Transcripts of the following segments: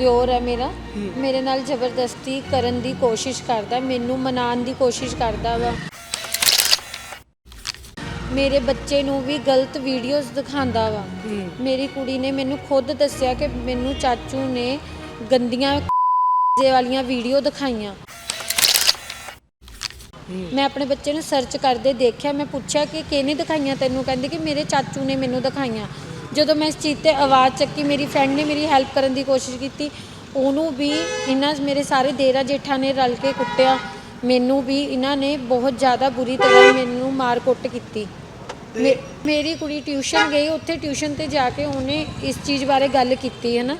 ਦਿਓਰ ਹੈ ਮੇਰਾ। ਮੇਰੇ ਨਾਲ ਜ਼ਬਰਦਸਤੀ ਕਰਨ ਦੀ ਕੋਸ਼ਿਸ਼ ਕਰਦਾ ਮੈਨੂੰ ਮਨਾਉਣ ਦੀ ਕੋਸ਼ਿਸ਼ ਕਰਦਾ ਵਾ। ਮੇਰੇ ਬੱਚੇ ਨੂੰ ਵੀ ਗਲਤ ਵੀਡੀਓਜ਼ ਦਿਖਾਉਂਦਾ ਵਾ। ਮੇਰੀ ਕੁੜੀ ਨੇ ਮੈਨੂੰ ਖੁਦ ਦੱਸਿਆ ਕਿ ਮੈਨੂੰ ਚਾਚੂ ਨੇ ਗੰਦੀਆਂ ਜੇ ਵਾਲੀਆਂ ਵੀਡੀਓ ਦਿਖਾਈਆਂ। ਮੈਂ ਆਪਣੇ ਬੱਚੇ ਨੂੰ ਸਰਚ ਕਰਦੇ ਦੇਖਿਆ ਮੈਂ ਪੁੱਛਿਆ ਕਿ ਕਿਹਨੇ ਦਿਖਾਈਆਂ ਤੈਨੂੰ? ਕਹਿੰਦੇ ਕਿ ਮੇਰੇ ਚਾਚੂ ਨੇ ਮੈਨੂੰ ਦਿਖਾਈਆਂ। ਜਦੋਂ ਮੈਂ ਇਸ ਚੀਜ਼ ਤੇ ਆਵਾਜ਼ ਚੱਕੀ ਮੇਰੀ ਫਰੈਂਡ ਨੇ ਮੇਰੀ ਹੈਲਪ ਕਰਨ ਦੀ ਕੋਸ਼ਿਸ਼ ਕੀਤੀ ਉਹਨੂੰ ਵੀ ਇਹਨਾਂ ਮੇਰੇ ਸਾਰੇ ਦੇਰਾ ਜੇਠਾਂ ਨੇ ਰਲ ਕੇ ਕੁੱਟਿਆ ਮੈਨੂੰ ਵੀ ਇਹਨਾਂ ਨੇ ਬਹੁਤ ਜ਼ਿਆਦਾ ਬੁਰੀ ਤਰ੍ਹਾਂ ਮੈਨੂੰ ਮਾਰ ਕੁੱਟ ਕੀਤੀ। ਮੇ- ਮੇਰੀ ਕੁੜੀ ਟਿਊਸ਼ਨ ਗਈ ਉੱਥੇ ਟਿਊਸ਼ਨ ਤੇ ਜਾ ਕੇ ਉਹਨੇ ਇਸ ਚੀਜ਼ ਬਾਰੇ ਗੱਲ ਕੀਤੀ ਹੈ ਨਾ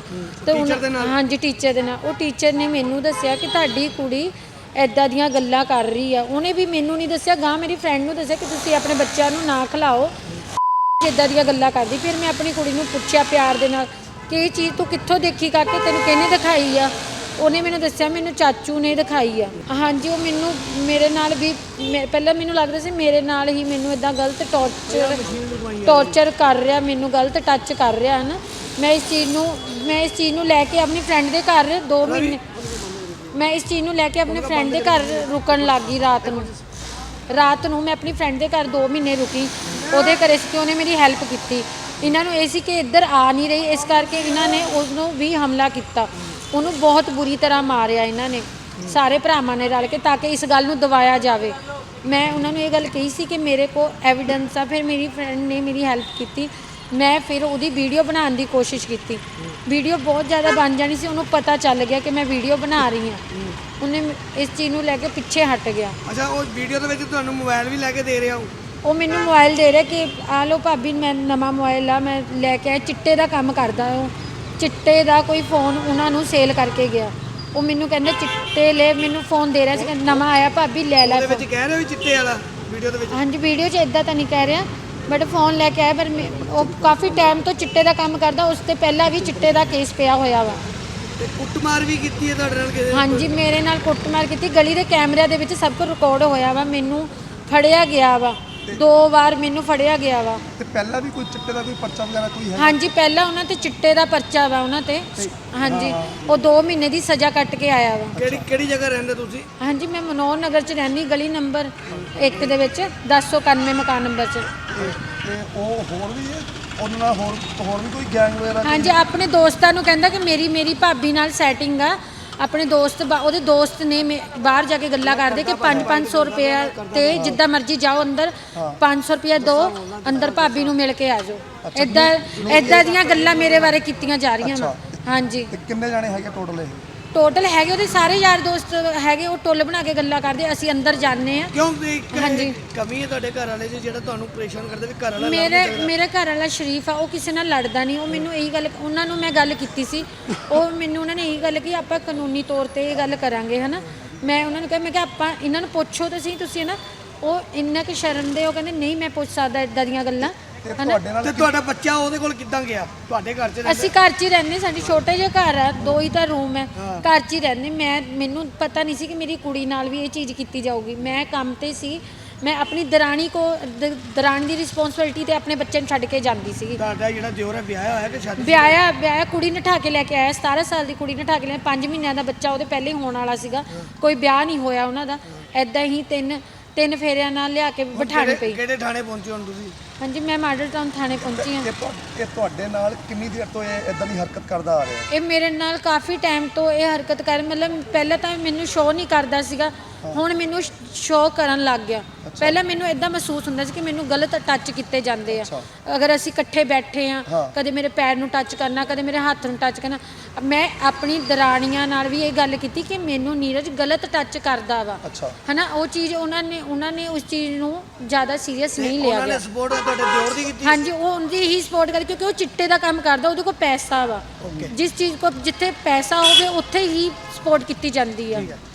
ਤੇ ਦੇ ਨਾਲ? ਹਾਂਜੀ ਟੀਚਰ ਦੇ ਨਾਲ। ਉਹ ਟੀਚਰ ਨੇ ਮੈਨੂੰ ਦੱਸਿਆ ਕਿ ਤੁਹਾਡੀ ਕੁੜੀ ਐਦਾਂ ਦੀਆਂ ਗੱਲਾਂ ਕਰ ਰਹੀ ਆ। ਉਹਨੇ ਵੀ ਮੈਨੂੰ ਨਹੀਂ ਦੱਸਿਆ ਗਾਂ ਮੇਰੀ ਫਰੈਂਡ ਨੂੰ ਦੱਸਿਆ ਕਿ ਤੁਸੀਂ ਆਪਣੇ ਬੱਚਿਆਂ ਨੂੰ ਨਾ ਖਿਲਾਓ। ਇਦਾਂ ਦੀਆਂ ਗੱਲਾਂ ਕਰਦੀ, ਫਿਰ ਮੈਂ ਆਪਣੀ ਕੁੜੀ ਨੂੰ ਪੁੱਛਿਆ ਪਿਆਰ ਦੇ ਨਾਲ ਕਿ ਇਹ ਚੀਜ਼ ਤੂੰ ਕਿੱਥੋਂ ਦੇਖੀ ਕਾਕੇ? ਤੈਨੂੰ ਕਿਹਨੇ ਦਿਖਾਈ ਆ? ਉਹਨੇ ਮੈਨੂੰ ਦੱਸਿਆ, ਮੈਨੂੰ ਚਾਚੂ ਨੇ ਦਿਖਾਈ ਆ। ਹਾਂਜੀ, ਉਹ ਮੈਨੂੰ ਮੇਰੇ ਨਾਲ ਵੀ ਮੈਂ- ਪਹਿਲਾਂ ਮੈਨੂੰ ਲੱਗਦਾ ਸੀ ਮੇਰੇ ਨਾਲ ਹੀ ਮੈਨੂੰ ਇਦਾਂ ਗਲਤ ਟੌਰਚਰ ਟੌਰਚਰ ਕਰ ਰਿਹਾ, ਮੈਨੂੰ ਗਲਤ ਟੱਚ ਕਰ ਰਿਹਾ ਹੈ ਨਾ ਮੈਂ ਇਸ ਚੀਜ਼ ਨੂੰ, ਮੈਂ ਇਸ ਚੀਜ਼ ਨੂੰ ਲੈ ਕੇ ਆਪਣੀ ਫਰੈਂਡ ਦੇ ਘਰ 2 ਮਹੀਨੇ, ਮੈਂ ਇਸ ਚੀਜ਼ ਨੂੰ ਲੈ ਕੇ ਆਪਣੇ ਫਰੈਂਡ ਦੇ ਘਰ ਰੁਕਣ ਲੱਗ ਗਈ ਰਾਤ ਨੂੰ। ਰਾਤ ਨੂੰ ਮੈਂ ਆਪਣੀ ਫਰੈਂਡ ਦੇ ਘਰ 2 ਮਹੀਨੇ ਰੁਕੀ। ਉਹਦੇ ਘਰੇ ਸੀ ਕਿ ਉਹਨੇ ਮੇਰੀ ਹੈਲਪ ਕੀਤੀ। ਇਹਨਾਂ ਨੂੰ ਇਹ ਸੀ ਕਿ ਇੱਧਰ ਆ ਨਹੀਂ ਰਹੀ, ਇਸ ਕਰਕੇ ਇਹਨਾਂ ਨੇ ਉਸ ਨੂੰ ਵੀ ਹਮਲਾ ਕੀਤਾ। ਉਹਨੂੰ ਬਹੁਤ ਬੁਰੀ ਤਰ੍ਹਾਂ ਮਾਰਿਆ ਇਹਨਾਂ ਨੇ। ਸਾਰੇ ਭਰਾਵਾਂ ਨੇ ਰਲ ਕੇ ਤਾਂ ਕਿ ਇਸ ਗੱਲ ਨੂੰ ਦਵਾਇਆ ਜਾਵੇ। ਮੈਂ ਉਹਨਾਂ ਨੂੰ ਇਹ ਗੱਲ ਕਹੀ ਸੀ ਕਿ ਮੇਰੇ ਕੋਲ ਐਵੀਡੈਂਸ ਆ, ਫਿਰ ਮੇਰੀ ਫਰੈਂਡ ਨੇ ਮੇਰੀ ਹੈਲਪ ਕੀਤੀ। ਮੈਂ ਫਿਰ ਉਹਦੀ ਵੀਡੀਓ ਬਣਾਉਣ ਦੀ ਕੋਸ਼ਿਸ਼ ਕੀਤੀ। ਵੀਡੀਓ ਬਹੁਤ ਜ਼ਿਆਦਾ ਬਣ ਜਾਣੀ ਸੀ, ਉਹਨੂੰ ਪਤਾ ਚੱਲ ਗਿਆ ਕਿ ਮੈਂ ਵੀਡੀਓ ਬਣਾ ਰਹੀ ਹਾਂ। ਉਹਨੇ ਇਸ ਚੀਜ਼ ਨੂੰ ਲੈ ਕੇ ਪਿੱਛੇ ਹਟ ਗਿਆ। ਅੱਛਾ, ਉਹ ਵੀਡੀਓ ਦੇ ਵਿੱਚ ਤੁਹਾਨੂੰ ਮੋਬਾਈਲ ਵੀ ਲੈ ਕੇ ਦੇ ਰਿਹਾ ਉਹ? ਉਹ ਮੈਨੂੰ ਮੋਬਾਈਲ ਦੇ ਰਿਹਾ ਕਿ ਆ ਲਓ ਭਾਬੀ ਮੈਂ ਨਵਾਂ ਮੋਬਾਈਲ ਆ ਮੈਂ ਲੈ ਕੇ ਆਇਆ। ਚਿੱਟੇ ਦਾ ਕੰਮ ਕਰਦਾ ਉਹ। ਚਿੱਟੇ ਦਾ ਕੋਈ ਫੋਨ ਉਹਨਾਂ ਨੂੰ ਸੇਲ ਕਰਕੇ ਗਿਆ। ਉਹ ਮੈਨੂੰ ਕਹਿੰਦੇ ਚਿੱਟੇ ਲੈ ਮੈਨੂੰ ਫੋਨ ਦੇ ਰਿਹਾ ਸੀ ਕਹਿੰਦਾ ਨਵਾਂ ਆਇਆ ਭਾਬੀ ਲੈ ਲੈ ਉਹਦੇ phone। ਵਿੱਚ ਕਹਿ ਰਹੇ ਹੋ ਵੀ ਚਿੱਟੇ ਵਾਲਾ ਵੀਡੀਓ ਦੇ ਵਿੱਚ? ਹਾਂਜੀ ਵੀਡੀਓ 'ਚ ਇਦਾਂ ਤਾਂ ਨਹੀਂ ਕਹਿ ਰਿਹਾ ਬਟ ਫੋਨ ਲੈ ਕੇ ਆਇਆ ਪਰ ਮੈਂ- ਉਹ ਕਾਫੀ ਟਾਈਮ ਤੋਂ ਚਿੱਟੇ ਦਾ ਕੰਮ ਕਰਦਾ ਉਸ ਤੇ ਪਹਿਲਾਂ ਵੀ ਚਿੱਟੇ ਦਾ ਕੇਸ ਪਿਆ ਹੋਇਆ ਵਾ। ਤੇ ਕੁੱਟਮਾਰ ਵੀ ਕੀਤੀ ਹੈ ਤੁਹਾਡੇ ਨਾਲ ਕਿਸੇ ਹਾਂਜੀ ਮੇਰੇ ਨਾਲ ਕੁੱਟਮਾਰ ਕੀਤੀ ਗਲੀ ਦੇ ਕੈਮਰਿਆਂ ਦੇ ਵਿੱਚ ਸਭ ਕੁਝ ਰਿਕਾਰਡ ਹੋਇਆ ਵਾ ਮੈਨੂੰ ਫੜਿਆ ਗਿਆ ਵਾ। ਦੋ ਵਾਰ ਮੈਨੂੰ ਫੜਿਆ ਗਿਆ ਵਾ। ਤੇ ਪਹਿਲਾਂ ਵੀ ਕੋਈ ਚਿੱਟੇ ਦਾ ਕੋਈ ਪਰਚਾ ਵਗੈਰਾ ਕੋਈ ਹੈ? ਹਾਂਜੀ ਪਹਿਲਾਂ ਉਹਨਾਂ ਤੇ ਚਿੱਟੇ ਦਾ ਪਰਚਾ ਵਾ ਉਹਨਾਂ ਤੇ। ਹਾਂਜੀ ਉਹ 2 ਮਹੀਨੇ ਦੀ ਸਜ਼ਾ ਕੱਟ ਕੇ ਆਇਆ ਵਾ। ਕਿਹੜੀ ਕਿਹੜੀ ਜਗ੍ਹਾ ਰਹਿੰਦੇ ਤੁਸੀਂ? ਹਾਂਜੀ ਮੈਂ ਮਨੋਹਰ ਨਗਰ ਚ ਰਹਿੰਦੀ ਗਲੀ ਨੰਬਰ 1 ਦੇ ਵਿੱਚ 1091 ਮਕਾਨ ਨੰਬਰ ਚ। ਤੇ ਤੇ ਉਹ ਹੋਰ ਵੀ ਹੈ? ਉਹਨਾਂ ਨਾਲ ਹੋਰ ਹੋਰ ਵੀ ਕੋਈ ਗੈਂਗ ਵਗੈਰਾ ਹਾਂਜੀ ਆਪਣੇ ਦੋਸਤਾਂ ਨੂੰ ਕਹਿੰਦਾ ਕਿ ਮੇਰੀ ਮੇਰੀ ਭਾਬੀ ਨਾਲ ਸੈਟਿੰਗ ਆ। ਆਪਣੇ ਦੋਸਤ ਬਾ- ਉਹਦੇ ਦੋਸਤ ਨੇ ਮੇ- ਬਾਹਰ ਜਾ ਕੇ ਗੱਲਾਂ ਕਰਦੇ ਕਿ 5-500 ਰੁਪਏ ਤੇ ਜਿੱਦਾਂ ਮਰਜ਼ੀ ਜਾਓ ਅੰਦਰ 500 ਰੁਪਏ ਦੋ ਅੰਦਰ ਭਾਬੀ ਨੂੰ ਮਿਲ ਕੇ ਆ ਜਾਓ। ਇਦਾਂ ਇਦਾਂ ਦੀਆਂ ਗੱਲਾਂ ਮੇਰੇ ਬਾਰੇ ਕੀਤੀਆਂ ਜਾ ਰਹੀਆਂ ਵਾ ਹਾਂਜੀ। ਤੇ ਕਿੰਨੇ ਜਾਣੇ ਹੈਗੇ ਟੋਟਲ ਇਹ? ਟੋਟਲ ਹੈਗੇ ਉਹਦੇ ਸਾਰੇ ਯਾਰ ਦੋਸਤ ਹੈਗੇ ਉਹ ਟੁੱਲ ਬਣਾ ਕੇ ਗੱਲਾਂ ਕਰਦੇ ਅਸੀਂ ਅੰਦਰ ਜਾਂਦੇ ਆ ਕਿਉਂ ਵੀ ਇੱਕ ਹਾਂਜੀ। ਕਮੀ ਹੈ ਤੁਹਾਡੇ ਘਰ ਵਾਲੇ 'ਚ ਜਿਹੜਾ ਤੁਹਾਨੂੰ ਪਰੇਸ਼ਾਨ ਕਰਦੇ ਵੀ ਘਰ ਵਾਲਾ ਮੇਰੇ ਨਹੀਂ ਸਕਦਾ। ਮੇਰੇ ਘਰ ਵਾਲਾ ਸ਼ਰੀਫ ਆ ਉਹ ਕਿਸੇ ਨਾਲ ਲੜਦਾ ਨਹੀਂ। ਉਹ ਮੈਨੂੰ ਇਹੀ ਗੱਲ ਉਹਨਾਂ ਨੂੰ ਮੈਂ ਗੱਲ ਕੀਤੀ ਸੀ। ਉਹ ਮੈਨੂੰ ਉਹਨਾਂ ਨੇ ਇਹੀ ਗੱਲ ਕਿ ਆਪਾਂ ਕਾਨੂੰਨੀ ਤੌਰ ਤੇ ਇਹ ਗੱਲ ਕਰਾਂਗੇ ਹਨਾ? ਮੈਂ ਉਹਨਾਂ ਨੂੰ ਕਿਹਾ ਮੈਂ ਕਿ ਆਪਾਂ ਇਹਨਾਂ ਨੂੰ ਪੁੱਛੋ ਤਾਂ ਸਹੀ ਤੁਸੀਂ ਹਨਾ? ਉਹ ਇੰਨਾ ਕਿ ਸ਼ਰਮ ਦੇ ਉਹ ਕਹਿੰਦੇ ਨਹੀਂ ਮੈਂ ਪੁੱਛ ਸਕਦਾ ਇਦਾਂ ਦੀਆਂ ਗੱਲਾਂ। ਤੇ ਤੁਹਾਡੇ ਨਾਲ ਤੇ ਤੁਹਾਡਾ ਬੱਚਾ ਉਹਦੇ ਕੋਲ ਕਿੱਦਾਂ ਗਿਆ? ਤੁਹਾਡੇ ਘਰ 'ਚ ਰਹਿੰਦਾ? ਅਸੀਂ ਘਰ 'ਚ ਹੀ ਰਹਿੰਦੇ ਸਾਡੀ ਛੋਟੇ ਜਿਹੇ ਘਰ ਆ ਦੋ ਹੀ ਤਾਂ ਰੂਮ ਹੈ। ਘਰ 'ਚ ਹੀ ਰਹਿੰਦੇ। ਮੈਂ ਮੈਨੂੰ ਪਤਾ ਨਹੀਂ ਸੀ ਕਿ ਮੇਰੀ ਕੁੜੀ ਨਾਲ ਵੀ ਇਹ ਚੀਜ਼ ਕੀਤੀ ਜਾਊਗੀ। ਮੈਂ ਕੰਮ ਤੇ ਸੀ। ਮੈਂ ਆਪਣੀ ਦਰਾਣੀ ਕੋ ਦ- ਦਰਾਣੀ ਦੀ ਰਿਸਪੌਂਸਿਬਿਲਟੀ ਤੇ ਆਪਣੇ ਬੱਚੇ ਨੂੰ ਛੱਡ ਕੇ ਜਾਂਦੀ ਸੀਗੀ। ਤੁਹਾਡਾ ਜਿਹੜਾ ਦਿਓਰ ਹੈ ਵਿਆਹਿਆ ਹੋਇਆ ਕਿ ਸ਼ਾਦੀ ਵਿਆਹਿਆ? ਵਿਆਹਿਆ ਕੁੜੀ ਨਠਾ ਕੇ ਲੈ ਕੇ ਆਇਆ। 17 ਸਾਲ ਦੀ ਕੁੜੀ ਨਠਾ ਕੇ ਲੈ 5 ਮਹੀਨਿਆਂ ਦਾ ਬੱਚਾ ਉਹਦੇ ਪਹਿਲੇ ਹੀ ਹੋਣ ਵਾਲਾ ਸੀਗਾ। ਕੋਈ ਵਿਆਹ ਨਹੀਂ ਹੋਇਆ ਉਹਨਾਂ ਦਾ। ਐਦਾਂ ਹੀ ਤਿੰਨ ਤਿੰਨ ਫੇਰਿਆਂ ਨਾਲ ਲਿਆ ਕੇ ਬਿਠਾਣੀ ਕਿਹੜੇ- ਪਈ। ਕਿਹੜੇ ਥਾਣੇ ਪਹੁੰਚੇ ਹੁਣ ਤੁਸੀਂ? ਹਾਂਜੀ ਮੈਂ ਮਾਡਲ ਟਾਊਨ ਥਾਣੇ ਪਹੁੰਚੀ ਹਾਂ। ਇਹ ਤੁਹਾ- ਇਹ ਤੁਹਾਡੇ ਨਾਲ ਕਿੰਨੀ ਦੇਰ ਤੋਂ ਇਹ ਇਦਾਂ ਦੀ ਹਰਕਤ ਕਰਦਾ ਆ ਰਿਹਾ? ਇਹ ਮੇਰੇ ਨਾਲ ਕਾਫੀ ਟਾਈਮ ਤੋਂ ਇਹ ਹਰਕਤ ਕਰ ਮਤਲਬ ਪਹਿਲਾਂ ਤਾਂ ਮੈਨੂੰ ਸ਼ੋਅ ਨਹੀਂ ਕਰਦਾ ਸੀਗਾ। ਹੁਣ ਮੈਨੂੰ ਸ਼ੋਅ ਕਰਨ ਲੱਗ ਗਿਆ। ਪਹਿਲਾਂ ਮੈਨੂੰ ਇਦਾਂ ਮਹਿਸੂਸ ਹੁੰਦਾ ਸੀ ਕਿ ਮੈਨੂੰ ਗਲਤ ਟੱਚ ਕੀਤੇ ਜਾਂਦੇ ਆ। ਅੱਛਾ। ਅਗਰ ਅਸੀਂ ਇਕੱਠੇ ਬੈਠੇ ਆ ਹਾਂ। ਕਦੇ ਮੇਰੇ ਪੈਰ ਨੂੰ ਟੱਚ ਕਰਨਾ ਕਦੇ ਮੇਰੇ ਹੱਥ ਨੂੰ ਟੱਚ ਕਰਨਾ ਮੈਂ ਆਪਣੀ ਦਰਾਣੀਆਂ ਨਾਲ ਵੀ ਇਹ ਗੱਲ ਕੀਤੀ ਕਿ ਮੈਨੂੰ ਨੀਰਜ ਗਲਤ ਟੱਚ ਕਰਦਾ ਵਾ। ਅੱਛਾ। ਹਨਾ ਉਹ ਚੀਜ਼ ਉਹਨਾਂ ਨੇ ਉਹਨਾਂ ਨੇ ਉਸ ਚੀਜ਼ ਨੂੰ ਜ਼ਿਆਦਾ ਸੀਰੀਅਸ ਨਹੀਂ ਲਿਆ ਉਹਨਾਂ ਨੇ ਗਿਆ। ਸਪੋਰਟ ਤੁਹਾਡੇ ਦਿਓਰ ਦੀ ਕੀਤੀ? ਹਾਂਜੀ ਉਹ ਉਹਦੀ ਹੀ ਸਪੋਰਟ ਕਰ ਕਿਉਂਕਿ ਉਹ ਚਿੱਟੇ ਦਾ ਕੰਮ ਕਰਦਾ ਉਹਦੇ ਕੋਲ ਪੈਸਾ ਵਾ। ਜਿਸ ਚੀਜ਼ ਕੋ ਜਿੱਥੇ ਪੈਸਾ ਹੋਵੇ ਉੱਥੇ ਹੀ ਸਪੋਰਟ ਕੀਤੀ ਜਾਂਦੀ ਆ।